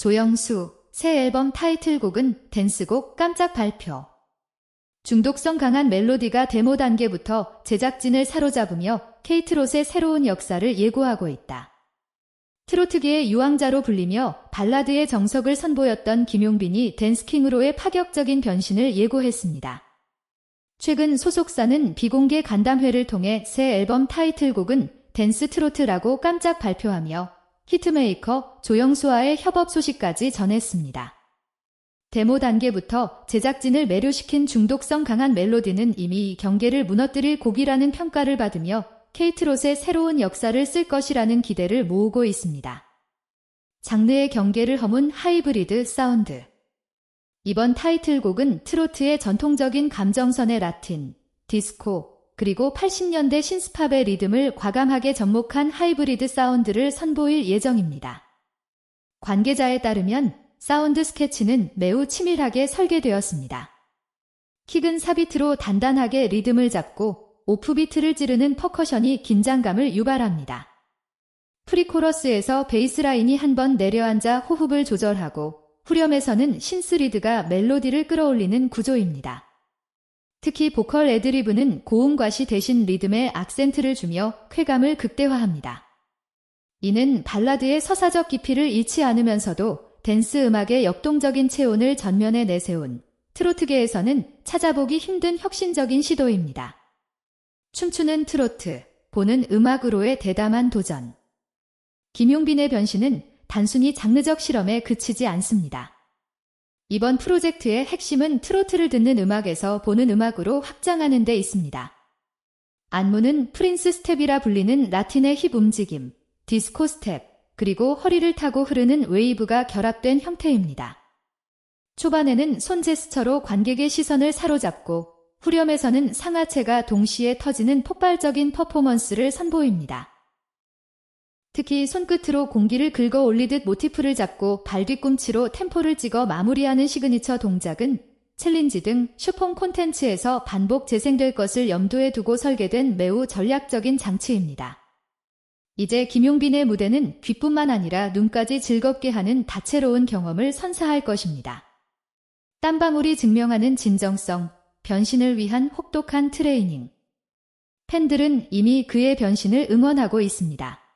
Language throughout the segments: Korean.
조영수, 새 앨범 타이틀곡은 댄스곡 깜짝 발표. 중독성 강한 멜로디가 데모 단계부터 제작진을 사로잡으며 케이트롯의 새로운 역사를 예고하고 있다. 트로트계의 유황자로 불리며 발라드의 정석을 선보였던 김용빈이 댄스킹으로의 파격적인 변신을 예고했습니다. 최근 소속사는 비공개 간담회를 통해 새 앨범 타이틀곡은 댄스 트로트라고 깜짝 발표하며 히트메이커 조영수와의 협업 소식까지 전했습니다. 데모 단계부터 제작진을 매료시킨 중독성 강한 멜로디는 이미 경계를 무너뜨릴 곡이라는 평가를 받으며 케이트롯의 새로운 역사를 쓸 것이라는 기대를 모으고 있습니다. 장르의 경계를 허문 하이브리드 사운드. 이번 타이틀곡은 트로트의 전통적인 감정선의 라틴, 디스코, 그리고 80년대 신스팝의 리듬을 과감하게 접목한 하이브리드 사운드를 선보일 예정입니다. 관계자에 따르면 사운드 스케치는 매우 치밀하게 설계되었습니다. 킥은 사비트로 단단하게 리듬을 잡고 오프비트를 찌르는 퍼커션이 긴장감을 유발합니다. 프리코러스에서 베이스라인이 한 번 내려앉아 호흡을 조절하고 후렴에서는 신스리드가 멜로디를 끌어올리는 구조입니다. 특히 보컬 애드리브는 고음 과시 대신 리듬에 악센트를 주며 쾌감을 극대화합니다. 이는 발라드의 서사적 깊이를 잃지 않으면서도 댄스 음악의 역동적인 체온을 전면에 내세운 트로트계에서는 찾아보기 힘든 혁신적인 시도입니다. 춤추는 트로트, 보는 음악으로의 대담한 도전. 김용빈의 변신은 단순히 장르적 실험에 그치지 않습니다. 이번 프로젝트의 핵심은 트로트를 듣는 음악에서 보는 음악으로 확장하는 데 있습니다. 안무는 프린스 스텝이라 불리는 라틴의 힙 움직임, 디스코 스텝, 그리고 허리를 타고 흐르는 웨이브가 결합된 형태입니다. 초반에는 손 제스처로 관객의 시선을 사로잡고 후렴에서는 상하체가 동시에 터지는 폭발적인 퍼포먼스를 선보입니다. 특히 손끝으로 공기를 긁어 올리듯 모티프를 잡고 발 뒤꿈치로 템포를 찍어 마무리하는 시그니처 동작은 챌린지 등 슈폼 콘텐츠에서 반복 재생될 것을 염두에 두고 설계된 매우 전략적인 장치입니다. 이제 김용빈의 무대는 귀뿐만 아니라 눈까지 즐겁게 하는 다채로운 경험을 선사할 것입니다. 땀방울이 증명하는 진정성, 변신을 위한 혹독한 트레이닝. 팬들은 이미 그의 변신을 응원하고 있습니다.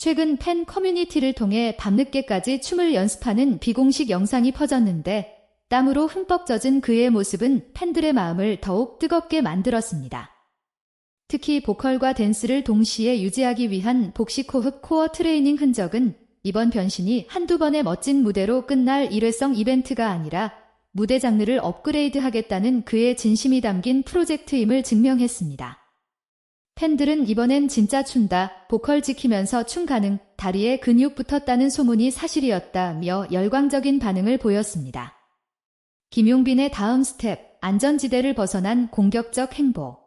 최근 팬 커뮤니티를 통해 밤늦게까지 춤을 연습하는 비공식 영상이 퍼졌는데 땀으로 흠뻑 젖은 그의 모습은 팬들의 마음을 더욱 뜨겁게 만들었습니다. 특히 보컬과 댄스를 동시에 유지하기 위한 복식 호흡 코어 트레이닝 흔적은 이번 변신이 한두 번의 멋진 무대로 끝날 일회성 이벤트가 아니라 무대 장르를 업그레이드 하겠다는 그의 진심이 담긴 프로젝트임을 증명했습니다. 팬들은 이번엔 진짜 춘다, 보컬 지키면서 춤 가능, 다리에 근육 붙었다는 소문이 사실이었다며 열광적인 반응을 보였습니다. 김용빈의 다음 스텝, 안전지대를 벗어난 공격적 행보.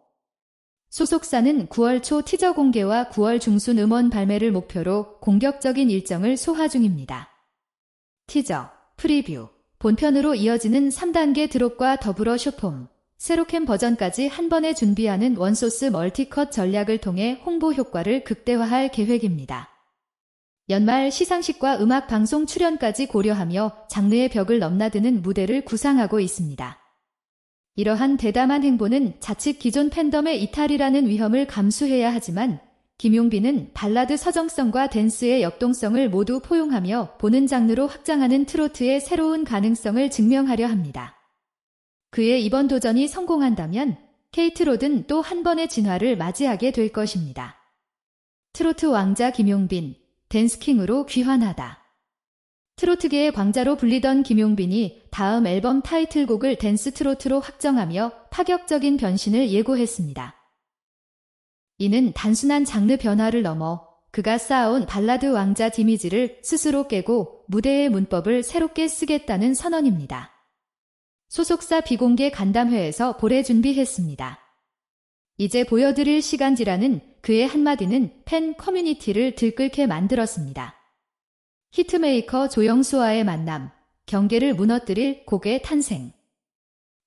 소속사는 9월 초 티저 공개와 9월 중순 음원 발매를 목표로 공격적인 일정을 소화 중입니다. 티저, 프리뷰, 본편으로 이어지는 3단계 드롭과 더불어 쇼폼, 세로캠 버전까지 한 번에 준비하는 원소스 멀티컷 전략을 통해 홍보 효과를 극대화할 계획입니다. 연말 시상식과 음악 방송 출연까지 고려하며 장르의 벽을 넘나드는 무대를 구상하고 있습니다. 이러한 대담한 행보는 자칫 기존 팬덤의 이탈이라는 위험을 감수해야 하지만 김용빈은 발라드 서정성과 댄스의 역동성을 모두 포용하며 보는 장르로 확장하는 트로트의 새로운 가능성을 증명하려 합니다. 그의 이번 도전이 성공한다면 케이트 로든 또 한 번의 진화를 맞이하게 될 것입니다. 트로트 왕자 김용빈, 댄스킹으로 귀환하다. 트로트계의 광자로 불리던 김용빈이 다음 앨범 타이틀곡을 댄스 트로트로 확정하며 파격적인 변신을 예고했습니다. 이는 단순한 장르 변화를 넘어 그가 쌓아온 발라드 왕자 디미지를 스스로 깨고 무대의 문법을 새롭게 쓰겠다는 선언입니다. 소속사 비공개 간담회에서 볼에 준비했습니다. 이제 보여드릴 시간지라는 그의 한마디는 팬 커뮤니티를 들끓게 만들었습니다. 히트메이커 조영수와의 만남, 경계를 무너뜨릴 곡의 탄생.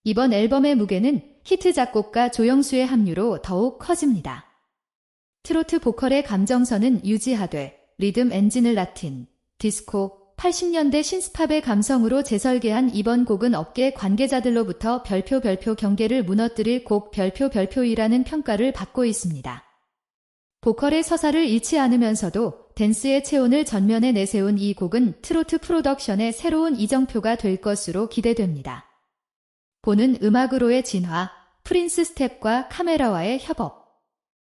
이번 앨범의 무게는 히트 작곡가 조영수의 합류로 더욱 커집니다. 트로트 보컬의 감정선은 유지하되 리듬 엔진을 라틴, 디스코, 80년대 신스팝의 감성으로 재설계한 이번 곡은 업계 관계자들로부터 별표 별표 경계를 무너뜨릴 곡 별표 별표이라는 평가를 받고 있습니다. 보컬의 서사를 잃지 않으면서도 댄스의 체온을 전면에 내세운 이 곡은 트로트 프로덕션의 새로운 이정표가 될 것으로 기대됩니다. 보는 음악으로의 진화, 프린스 스텝과 카메라와의 협업.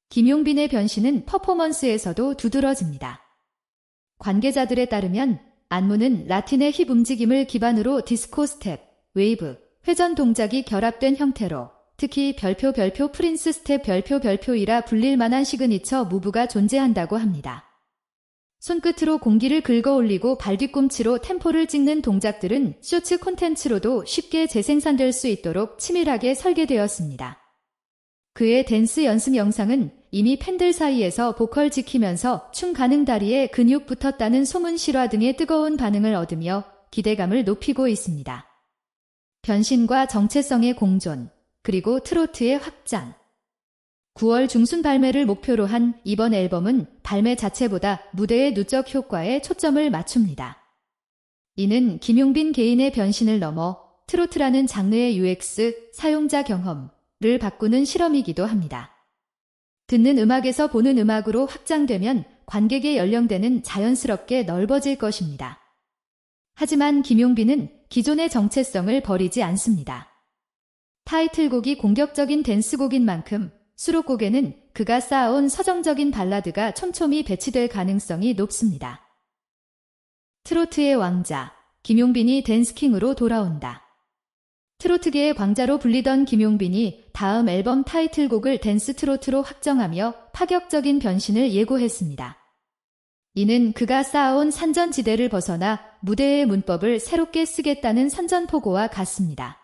김용빈의 변신은 퍼포먼스에서도 두드러집니다. 관계자들에 따르면 안무는 라틴의 힙 움직임을 기반으로 디스코 스텝, 웨이브, 회전 동작이 결합된 형태로 특히 별표 별표 프린스 스텝 별표 별표이라 불릴 만한 시그니처 무브가 존재한다고 합니다. 손끝으로 공기를 긁어 올리고 발 뒤꿈치로 템포를 찍는 동작들은 쇼츠 콘텐츠로도 쉽게 재생산될 수 있도록 치밀하게 설계되었습니다. 그의 댄스 연습 영상은 이미 팬들 사이에서 보컬 지키면서 춤 가능 다리에 근육 붙었다는 소문 실화 등의 뜨거운 반응을 얻으며 기대감을 높이고 있습니다. 변신과 정체성의 공존, 그리고 트로트의 확장. 9월 중순 발매를 목표로 한 이번 앨범은 발매 자체보다 무대의 누적 효과에 초점을 맞춥니다. 이는 김용빈 개인의 변신을 넘어 트로트라는 장르의 UX, 사용자 경험을 바꾸는 실험이기도 합니다. 듣는 음악에서 보는 음악으로 확장되면 관객의 연령대는 자연스럽게 넓어질 것입니다. 하지만 김용빈은 기존의 정체성을 버리지 않습니다. 타이틀곡이 공격적인 댄스곡인 만큼 수록곡에는 그가 쌓아온 서정적인 발라드가 촘촘히 배치될 가능성이 높습니다. 트로트의 왕자, 김용빈이 댄스킹으로 돌아온다. 트로트계의 광자로 불리던 김용빈이 다음 앨범 타이틀곡을 댄스 트로트로 확정하며 파격적인 변신을 예고했습니다. 이는 그가 쌓아온 산전지대를 벗어나 무대의 문법을 새롭게 쓰겠다는 선전포고와 같습니다.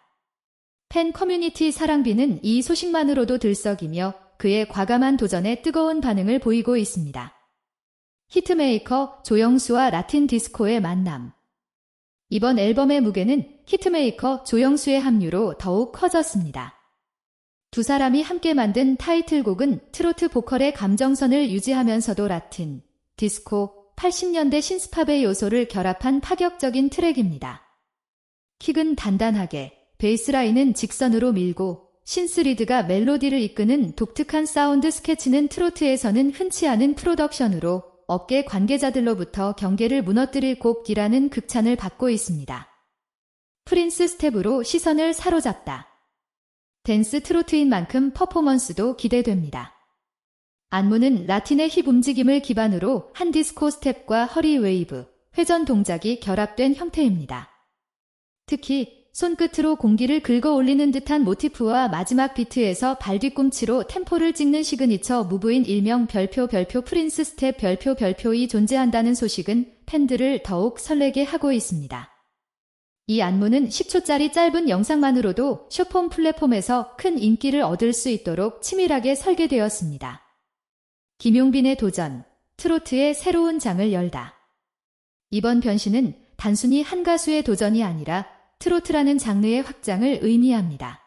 팬 커뮤니티 사랑비는 이 소식만으로도 들썩이며 그의 과감한 도전에 뜨거운 반응을 보이고 있습니다. 히트메이커 조영수와 라틴 디스코의 만남. 이번 앨범의 무게는 히트메이커 조영수의 합류로 더욱 커졌습니다. 두 사람이 함께 만든 타이틀곡은 트로트 보컬의 감정선을 유지하면서도 라틴, 디스코, 80년대 신스팝의 요소를 결합한 파격적인 트랙입니다. 킥은 단단하게, 베이스 라인은 직선으로 밀고 신스리드가 멜로디를 이끄는 독특한 사운드 스케치는 트로트에서는 흔치 않은 프로덕션으로 업계 관계자들로부터 경계를 무너뜨릴 곡이라는 극찬을 받고 있습니다. 프린스 스텝으로 시선을 사로잡다. 댄스 트로트인 만큼 퍼포먼스도 기대됩니다. 안무는 라틴의 힙 움직임을 기반으로 한 디스코 스텝과 허리 웨이브, 회전 동작이 결합된 형태입니다. 특히 손끝으로 공기를 긁어 올리는 듯한 모티프와 마지막 비트에서 발 뒤꿈치로 템포를 찍는 시그니처 무브인 일명 별표 별표 프린스 스텝 별표 별표이 존재한다는 소식은 팬들을 더욱 설레게 하고 있습니다. 이 안무는 10초짜리 짧은 영상만으로도 쇼폼 플랫폼에서 큰 인기를 얻을 수 있도록 치밀하게 설계되었습니다. 김용빈의 도전, 트로트의 새로운 장을 열다. 이번 변신은 단순히 한 가수의 도전이 아니라 트로트라는 장르의 확장을 의미합니다.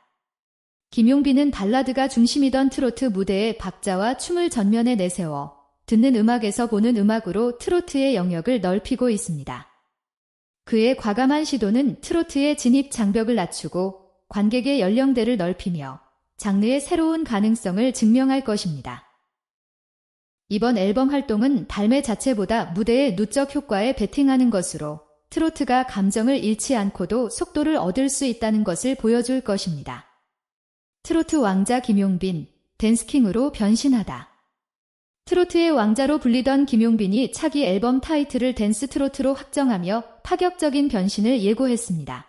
김용빈은 발라드가 중심이던 트로트 무대에 박자와 춤을 전면에 내세워 듣는 음악에서 보는 음악으로 트로트의 영역을 넓히고 있습니다. 그의 과감한 시도는 트로트의 진입 장벽을 낮추고 관객의 연령대를 넓히며 장르의 새로운 가능성을 증명할 것입니다. 이번 앨범 활동은 발매 자체보다 무대의 누적 효과에 베팅하는 것으로 트로트가 감정을 잃지 않고도 속도를 얻을 수 있다는 것을 보여줄 것입니다. 트로트 왕자 김용빈, 댄스킹으로 변신하다. 트로트의 왕자로 불리던 김용빈이 차기 앨범 타이틀을 댄스 트로트로 확정하며 파격적인 변신을 예고했습니다.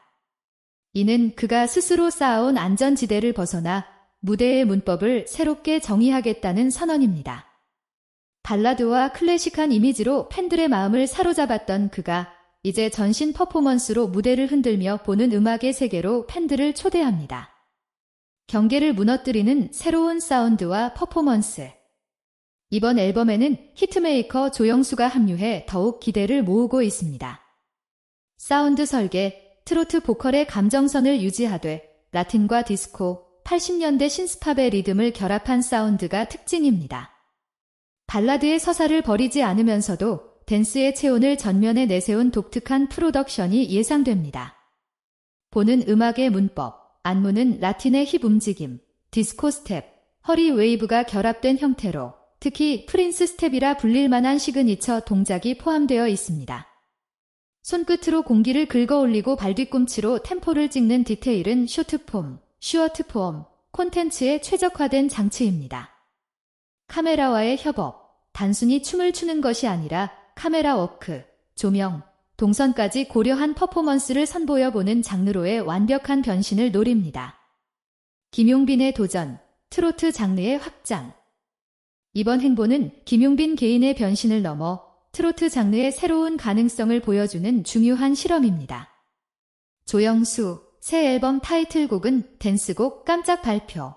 이는 그가 스스로 쌓아온 안전지대를 벗어나 무대의 문법을 새롭게 정의하겠다는 선언입니다. 발라드와 클래식한 이미지로 팬들의 마음을 사로잡았던 그가 이제 전신 퍼포먼스로 무대를 흔들며 보는 음악의 세계로 팬들을 초대합니다. 경계를 무너뜨리는 새로운 사운드와 퍼포먼스. 이번 앨범에는 히트메이커 조영수가 합류해 더욱 기대를 모으고 있습니다. 사운드 설계, 트로트 보컬의 감정선을 유지하되 라틴과 디스코, 80년대 신스팝의 리듬을 결합한 사운드가 특징입니다. 발라드의 서사를 버리지 않으면서도 댄스의 체온을 전면에 내세운 독특한 프로덕션이 예상됩니다. 보는 음악의 문법, 안무는 라틴의 힙 움직임, 디스코 스텝, 허리 웨이브가 결합된 형태로 특히 프린스 스텝이라 불릴 만한 시그니처 동작이 포함되어 있습니다. 손끝으로 공기를 긁어 올리고 발뒤꿈치로 템포를 찍는 디테일은 쇼트폼, 슈어트폼, 콘텐츠에 최적화된 장치입니다. 카메라와의 협업, 단순히 춤을 추는 것이 아니라 카메라 워크, 조명, 동선까지 고려한 퍼포먼스를 선보여 보는 장르로의 완벽한 변신을 노립니다. 김용빈의 도전, 트로트 장르의 확장. 이번 행보는 김용빈 개인의 변신을 넘어 트로트 장르의 새로운 가능성을 보여주는 중요한 실험입니다. 조영수, 새 앨범 타이틀곡은 댄스곡 깜짝 발표.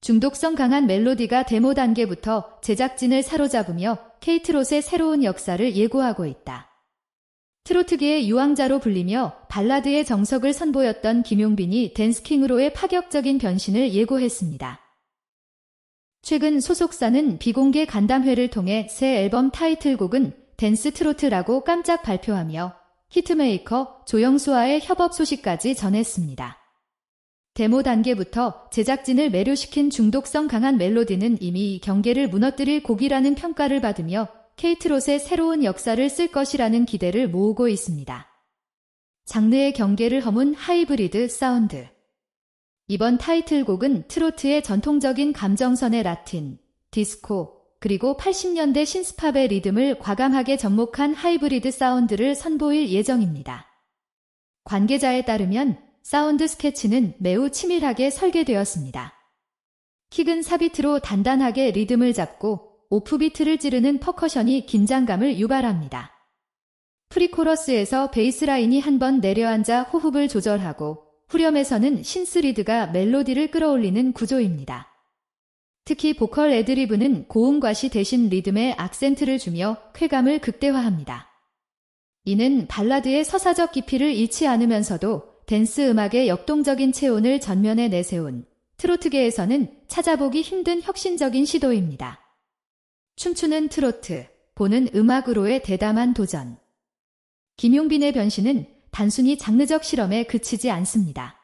중독성 강한 멜로디가 데모 단계부터 제작진을 사로잡으며 케이트롯의 새로운 역사를 예고하고 있다. 트로트계의 유황자로 불리며 발라드의 정석을 선보였던 김용빈이 댄스킹으로의 파격적인 변신을 예고했습니다. 최근 소속사는 비공개 간담회를 통해 새 앨범 타이틀곡은 댄스 트로트라고 깜짝 발표하며 히트메이커 조영수와의 협업 소식까지 전했습니다. 데모 단계부터 제작진을 매료시킨 중독성 강한 멜로디는 이미 경계를 무너뜨릴 곡이라는 평가를 받으며 케이트롯의 새로운 역사를 쓸 것이라는 기대를 모으고 있습니다. 장르의 경계를 허문 하이브리드 사운드. 이번 타이틀곡은 트로트의 전통적인 감정선의 라틴, 디스코, 그리고 80년대 신스팝의 리듬을 과감하게 접목한 하이브리드 사운드를 선보일 예정입니다. 관계자에 따르면 사운드 스케치는 매우 치밀하게 설계되었습니다. 킥은 사비트로 단단하게 리듬을 잡고 오프비트를 찌르는 퍼커션이 긴장감을 유발합니다. 프리코러스에서 베이스라인이 한 번 내려앉아 호흡을 조절하고 후렴에서는 신스리드가 멜로디를 끌어올리는 구조입니다. 특히 보컬 애드리브는 고음과시 대신 리듬에 악센트를 주며 쾌감을 극대화합니다. 이는 발라드의 서사적 깊이를 잃지 않으면서도 댄스 음악의 역동적인 체온을 전면에 내세운 트로트계에서는 찾아보기 힘든 혁신적인 시도입니다. 춤추는 트로트, 보는 음악으로의 대담한 도전. 김용빈의 변신은 단순히 장르적 실험에 그치지 않습니다.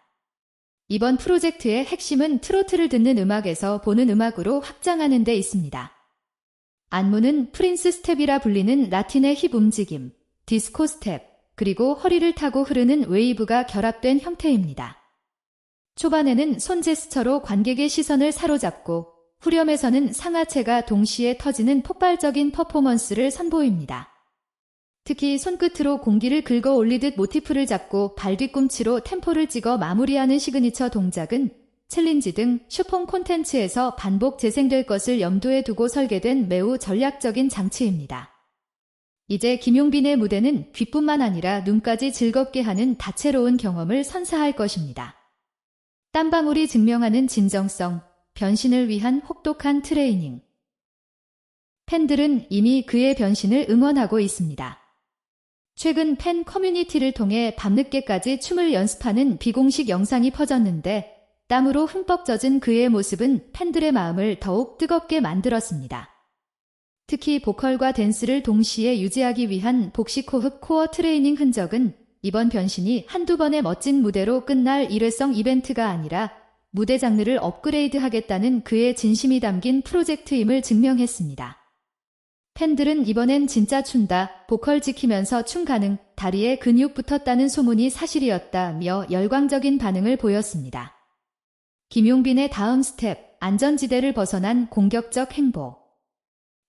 이번 프로젝트의 핵심은 트로트를 듣는 음악에서 보는 음악으로 확장하는 데 있습니다. 안무는 프린스 스텝이라 불리는 라틴의 힙 움직임, 디스코 스텝, 그리고 허리를 타고 흐르는 웨이브가 결합된 형태입니다. 초반에는 손 제스처로 관객의 시선을 사로잡고 후렴에서는 상하체가 동시에 터지는 폭발적인 퍼포먼스를 선보입니다. 특히 손끝으로 공기를 긁어 올리듯 모티프를 잡고 발 뒤꿈치로 템포를 찍어 마무리하는 시그니처 동작은 챌린지 등 슈폰 콘텐츠에서 반복 재생될 것을 염두에 두고 설계된 매우 전략적인 장치입니다. 이제 김용빈의 무대는 귀뿐만 아니라 눈까지 즐겁게 하는 다채로운 경험을 선사할 것입니다. 땀방울이 증명하는 진정성, 변신을 위한 혹독한 트레이닝. 팬들은 이미 그의 변신을 응원하고 있습니다. 최근 팬 커뮤니티를 통해 밤늦게까지 춤을 연습하는 비공식 영상이 퍼졌는데 땀으로 흠뻑 젖은 그의 모습은 팬들의 마음을 더욱 뜨겁게 만들었습니다. 특히 보컬과 댄스를 동시에 유지하기 위한 복식 호흡 코어 트레이닝 흔적은 이번 변신이 한두 번의 멋진 무대로 끝날 일회성 이벤트가 아니라 무대 장르를 업그레이드 하겠다는 그의 진심이 담긴 프로젝트임을 증명했습니다. 팬들은 이번엔 진짜 춘다, 보컬 지키면서 춤 가능, 다리에 근육 붙었다는 소문이 사실이었다며 열광적인 반응을 보였습니다. 김용빈의 다음 스텝, 안전지대를 벗어난 공격적 행보.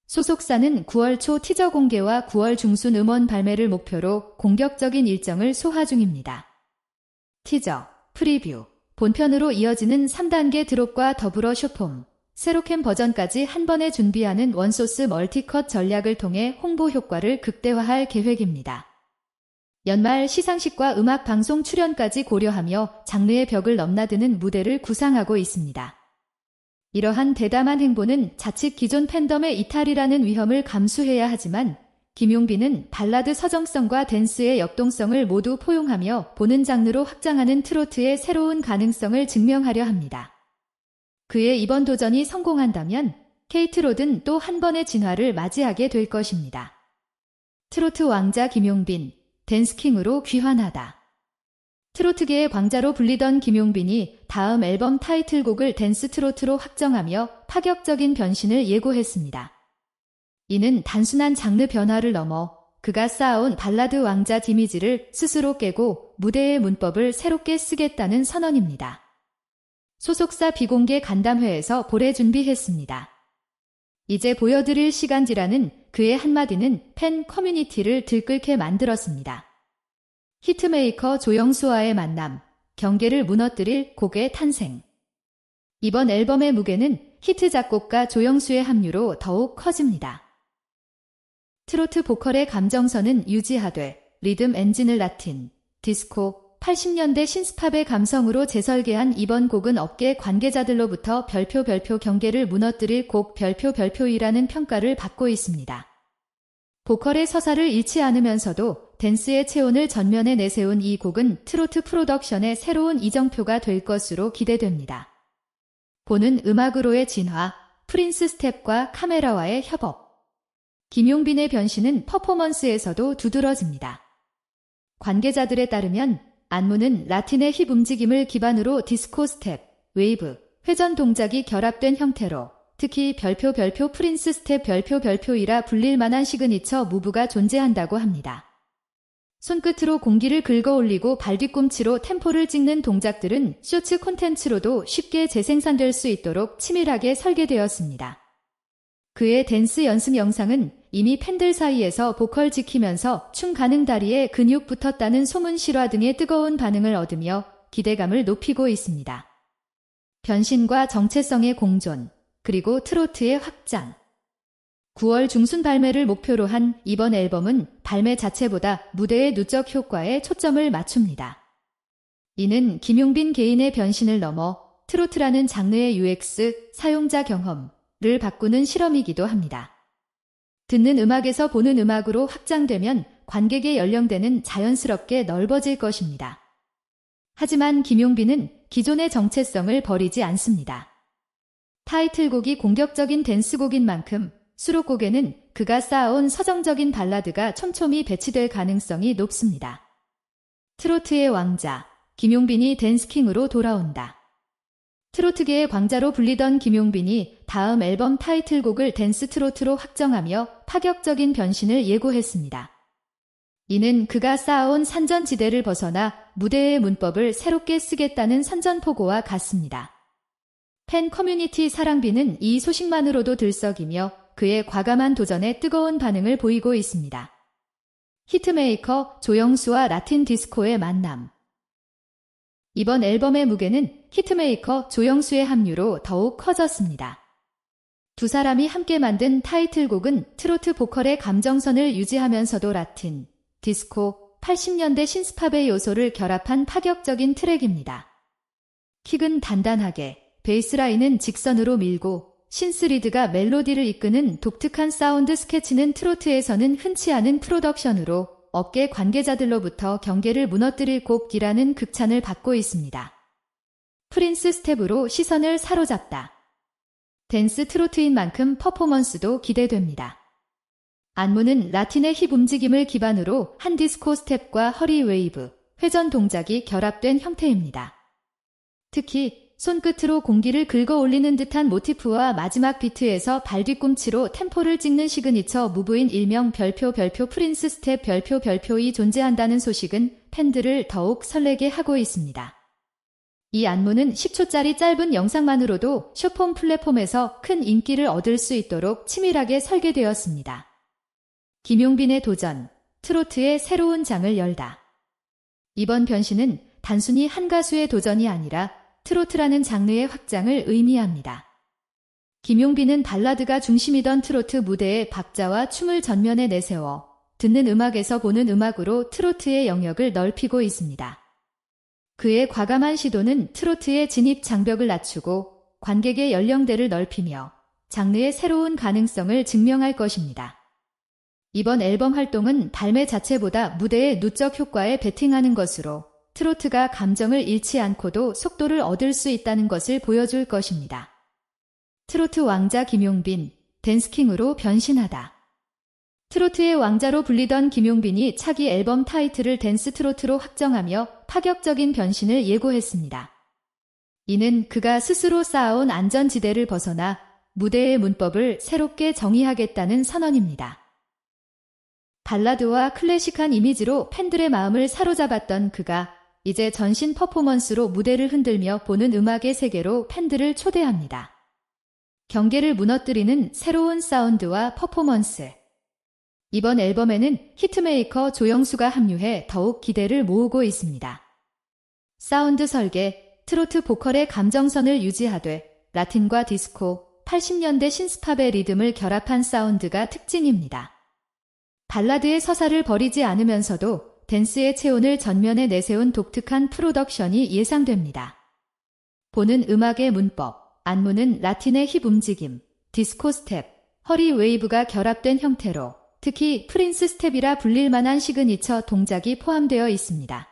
소속사는 9월 초 티저 공개와 9월 중순 음원 발매를 목표로 공격적인 일정을 소화 중입니다. 티저, 프리뷰, 본편으로 이어지는 3단계 드롭과 더불어 쇼폼, 세로캠 버전까지 한 번에 준비하는 원소스 멀티컷 전략을 통해 홍보 효과를 극대화할 계획입니다. 연말 시상식과 음악 방송 출연까지 고려하며 장르의 벽을 넘나드는 무대를 구상하고 있습니다. 이러한 대담한 행보는 자칫 기존 팬덤의 이탈이라는 위험을 감수해야 하지만 김용빈은 발라드 서정성과 댄스의 역동성을 모두 포용하며 보는 장르로 확장하는 트로트의 새로운 가능성을 증명하려 합니다. 그의 이번 도전이 성공한다면 케이트 로든 또 한 번의 진화를 맞이하게 될 것입니다. 트로트 왕자 김용빈, 댄스킹으로 귀환하다. 트로트계의 광자로 불리던 김용빈이 다음 앨범 타이틀곡을 댄스 트로트로 확정하며 파격적인 변신을 예고했습니다. 이는 단순한 장르 변화를 넘어 그가 쌓아온 발라드 왕자 디미지를 스스로 깨고 무대의 문법을 새롭게 쓰겠다는 선언입니다. 소속사 비공개 간담회에서 볼에 준비했습니다. 이제 보여드릴 시간지라는 그의 한마디는 팬 커뮤니티를 들끓게 만들었습니다. 히트메이커 조영수와의 만남, 경계를 무너뜨릴 곡의 탄생. 이번 앨범의 무게는 히트 작곡가 조영수의 합류로 더욱 커집니다. 트로트 보컬의 감정선은 유지하되 리듬 엔진을 라틴, 디스코, 80년대 신스팝의 감성으로 재설계한 이번 곡은 업계 관계자들로부터 별표 별표 경계를 무너뜨릴 곡 별표 별표이라는 평가를 받고 있습니다. 보컬의 서사를 잃지 않으면서도 댄스의 체온을 전면에 내세운 이 곡은 트로트 프로덕션의 새로운 이정표가 될 것으로 기대됩니다. 보는 음악으로의 진화, 프린스 스텝과 카메라와의 협업. 김용빈의 변신은 퍼포먼스에서도 두드러집니다. 관계자들에 따르면 안무는 라틴의 힙 움직임을 기반으로 디스코 스텝, 웨이브, 회전 동작이 결합된 형태로 특히 별표 별표 프린스 스텝 별표 별표이라 불릴 만한 시그니처 무브가 존재한다고 합니다. 손끝으로 공기를 긁어 올리고 발 뒤꿈치로 템포를 찍는 동작들은 쇼츠 콘텐츠로도 쉽게 재생산될 수 있도록 치밀하게 설계되었습니다. 그의 댄스 연습 영상은 이미 팬들 사이에서 보컬 지키면서 춤 가능 다리에 근육 붙었다는 소문 실화 등의 뜨거운 반응을 얻으며 기대감을 높이고 있습니다. 변신과 정체성의 공존, 그리고 트로트의 확장. 9월 중순 발매를 목표로 한 이번 앨범은 발매 자체보다 무대의 누적 효과에 초점을 맞춥니다. 이는 김용빈 개인의 변신을 넘어 트로트라는 장르의 UX, 사용자 경험을 바꾸는 실험이기도 합니다. 듣는 음악에서 보는 음악으로 확장되면 관객의 연령대는 자연스럽게 넓어질 것입니다. 하지만 김용빈은 기존의 정체성을 버리지 않습니다. 타이틀곡이 공격적인 댄스곡인 만큼 수록곡에는 그가 쌓아온 서정적인 발라드가 촘촘히 배치될 가능성이 높습니다. 트로트의 왕자, 김용빈이 댄스킹으로 돌아온다. 트로트계의 광자로 불리던 김용빈이 다음 앨범 타이틀곡을 댄스 트로트로 확정하며 파격적인 변신을 예고했습니다. 이는 그가 쌓아온 산전지대를 벗어나 무대의 문법을 새롭게 쓰겠다는 선전포고와 같습니다. 팬 커뮤니티 사랑비는 이 소식만으로도 들썩이며 그의 과감한 도전에 뜨거운 반응을 보이고 있습니다. 히트메이커 조영수와 라틴 디스코의 만남. 이번 앨범의 무게는 히트메이커 조영수의 합류로 더욱 커졌습니다. 두 사람이 함께 만든 타이틀곡은 트로트 보컬의 감정선을 유지하면서도 라틴, 디스코, 80년대 신스팝의 요소를 결합한 파격적인 트랙입니다. 킥은 단단하게, 베이스라인은 직선으로 밀고 신스리드가 멜로디를 이끄는 독특한 사운드 스케치는 트로트에서는 흔치 않은 프로덕션으로 업계 관계자들로부터 경계를 무너뜨릴 곡이라는 극찬을 받고 있습니다. 프린스 스텝으로 시선을 사로잡다. 댄스 트로트인 만큼 퍼포먼스도 기대됩니다. 안무는 라틴의 힙 움직임을 기반으로 한 디스코 스텝과 허리 웨이브, 회전 동작이 결합된 형태입니다. 특히 손끝으로 공기를 긁어 올리는 듯한 모티프와 마지막 비트에서 발 뒤꿈치로 템포를 찍는 시그니처 무브인 일명 별표 별표 프린스 스텝 별표 별표이 존재한다는 소식은 팬들을 더욱 설레게 하고 있습니다. 이 안무는 10초짜리 짧은 영상만으로도 쇼폼 플랫폼에서 큰 인기를 얻을 수 있도록 치밀하게 설계되었습니다. 김용빈의 도전, 트로트의 새로운 장을 열다. 이번 변신은 단순히 한 가수의 도전이 아니라 트로트라는 장르의 확장을 의미합니다. 김용빈은 발라드가 중심이던 트로트 무대에 박자와 춤을 전면에 내세워 듣는 음악에서 보는 음악으로 트로트의 영역을 넓히고 있습니다. 그의 과감한 시도는 트로트의 진입 장벽을 낮추고 관객의 연령대를 넓히며 장르의 새로운 가능성을 증명할 것입니다. 이번 앨범 활동은 발매 자체보다 무대의 누적 효과에 베팅하는 것으로 트로트가 감정을 잃지 않고도 속도를 얻을 수 있다는 것을 보여줄 것입니다. 트로트 왕자 김용빈, 댄스킹으로 변신하다. 트로트의 왕자로 불리던 김용빈이 차기 앨범 타이틀을 댄스 트로트로 확정하며 파격적인 변신을 예고했습니다. 이는 그가 스스로 쌓아온 안전지대를 벗어나 무대의 문법을 새롭게 정의하겠다는 선언입니다. 발라드와 클래식한 이미지로 팬들의 마음을 사로잡았던 그가 이제 전신 퍼포먼스로 무대를 흔들며 보는 음악의 세계로 팬들을 초대합니다. 경계를 무너뜨리는 새로운 사운드와 퍼포먼스. 이번 앨범에는 히트메이커 조영수가 합류해 더욱 기대를 모으고 있습니다. 사운드 설계, 트로트 보컬의 감정선을 유지하되 라틴과 디스코, 80년대 신스팝의 리듬을 결합한 사운드가 특징입니다. 발라드의 서사를 버리지 않으면서도 댄스의 체온을 전면에 내세운 독특한 프로덕션이 예상됩니다. 보는 음악의 문법, 안무는 라틴의 힙 움직임, 디스코 스텝, 허리 웨이브가 결합된 형태로 특히 프린스 스텝이라 불릴 만한 시그니처 동작이 포함되어 있습니다.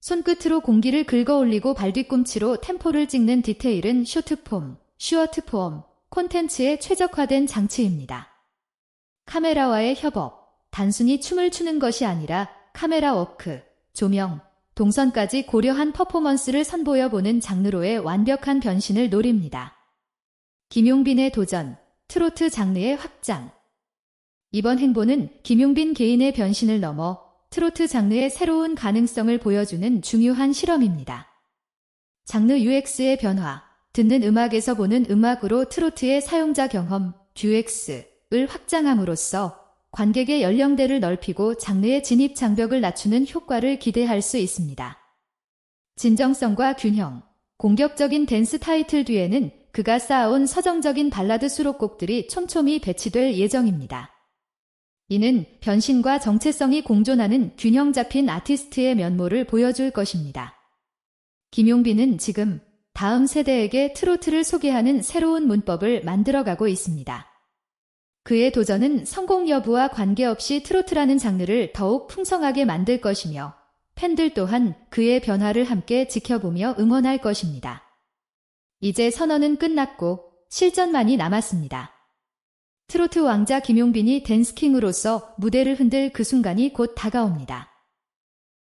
손끝으로 공기를 긁어 올리고 발뒤꿈치로 템포를 찍는 디테일은 쇼트폼, 슈어트폼, 콘텐츠에 최적화된 장치입니다. 카메라와의 협업, 단순히 춤을 추는 것이 아니라 카메라 워크, 조명, 동선까지 고려한 퍼포먼스를 선보여 보는 장르로의 완벽한 변신을 노립니다. 김용빈의 도전, 트로트 장르의 확장. 이번 행보는 김용빈 개인의 변신을 넘어 트로트 장르의 새로운 가능성을 보여주는 중요한 실험입니다. 장르 UX의 변화, 듣는 음악에서 보는 음악으로 트로트의 사용자 경험, 듀엑스를 확장함으로써 관객의 연령대를 넓히고 장르의 진입 장벽을 낮추는 효과를 기대할 수 있습니다. 진정성과 균형, 공격적인 댄스 타이틀 뒤에는 그가 쌓아온 서정적인 발라드 수록곡들이 촘촘히 배치될 예정입니다. 이는 변신과 정체성이 공존하는 균형 잡힌 아티스트의 면모를 보여줄 것입니다. 김용빈은 지금 다음 세대에게 트로트를 소개하는 새로운 문법을 만들어가고 있습니다. 그의 도전은 성공 여부와 관계없이 트로트라는 장르를 더욱 풍성하게 만들 것이며 팬들 또한 그의 변화를 함께 지켜보며 응원할 것입니다. 이제 선언은 끝났고 실전만이 남았습니다. 트로트 왕자 김용빈이 댄스킹으로서 무대를 흔들 그 순간이 곧 다가옵니다.